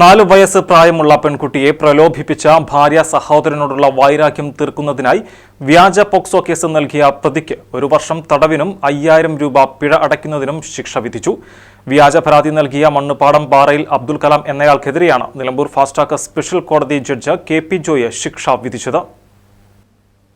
നാലു വയസ്സ് പ്രായമുള്ള പെൺകുട്ടിയെ പ്രലോഭിപ്പിച്ച ഭാര്യ സഹോദരനോടുള്ള വൈരാഗ്യം തീർക്കുന്നതിനായി വ്യാജ പോക്സോ കേസ് നൽകിയ പ്രതിക്ക് ഒരു വർഷം തടവിനും അയ്യായിരം രൂപ പിഴ അടയ്ക്കുന്നതിനും ശിക്ഷ വിധിച്ചു. വ്യാജ പരാതി നൽകിയ മണ്ണുപാടം പാറയിൽ അബ്ദുൽ കലാം എന്നയാൾക്കെതിരെയാണ് നിലമ്പൂർ ഫാസ്റ്റ് ട്രാക്ക് സ്പെഷ്യൽ കോടതി ജഡ്ജ് കെ പി ജോയെ ശിക്ഷ വിധിച്ചത്.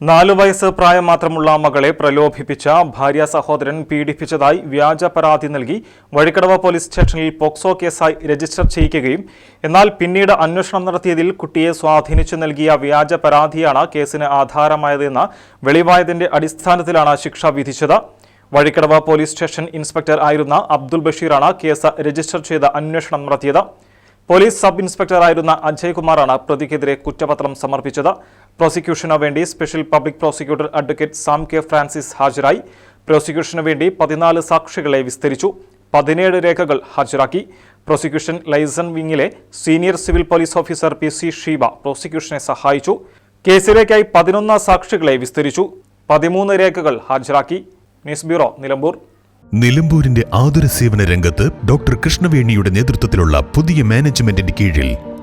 നാലു വയസ്സ് പ്രായം മാത്രമുള്ള മകളെ പ്രലോഭിപ്പിച്ച ഭാര്യ സഹോദരൻ പീഡിപ്പിച്ചതായി വ്യാജ പരാതി നൽകി വഴിക്കടവ പോലീസ് സ്റ്റേഷനിൽ പോക്സോ കേസായി രജിസ്റ്റർ ചെയ്യിക്കുകയും എന്നാൽ പിന്നീട് അന്വേഷണം നടത്തിയതിൽ കുട്ടിയെ സ്വാധീനിച്ചു നൽകിയ വ്യാജ പരാതിയാണ് കേസിന് ആധാരമായതെന്ന വെളിവായതിന്റെ അടിസ്ഥാനത്തിലാണ് ശിക്ഷ വിധിച്ചത്. വഴിക്കടവ പോലീസ് സ്റ്റേഷൻ ഇൻസ്പെക്ടർ ആയിരുന്ന അബ്ദുൾ ബഷീറാണ് കേസ് രജിസ്റ്റർ ചെയ്ത് അന്വേഷണം നടത്തിയത്. പോലീസ് സബ് ഇൻസ്പെക്ടറായിരുന്ന അജയ് കുമാറാണ് പ്രതിക്കെതിരെ കുറ്റപത്രം സമർപ്പിച്ചത്. പ്രോസിക്യൂഷനു വേണ്ടി special public prosecutor advocate Sam K Francis ഹാജരായി. പ്രോസിക്യൂഷനു വേണ്ടി പതിനാല് സാക്ഷികളെ വിസ്തരിച്ചു. പതിനേഴ് രേഖകൾ ഹാജരാക്കി. Prosecution liaison വിങ്ങിലെ senior civil police officer P C Sheeba പ്രോസിക്യൂഷനെ സഹായിച്ചു. കേസിലേക്കായി പതിനൊന്ന് സാക്ഷികളെ വിസ്തരിച്ചു. പതിമൂന്ന് രേഖകൾ ഹാജരാക്കി. News bureau Nilambur. നിലമ്പൂരിന്റെ ആതുര സേവന രംഗത്ത് ഡോക്ടർ കൃഷ്ണവേണിയുടെ നേതൃത്വത്തിലുള്ള പുതിയ മാനേജ്മെന്റിന്റെ കീഴിൽ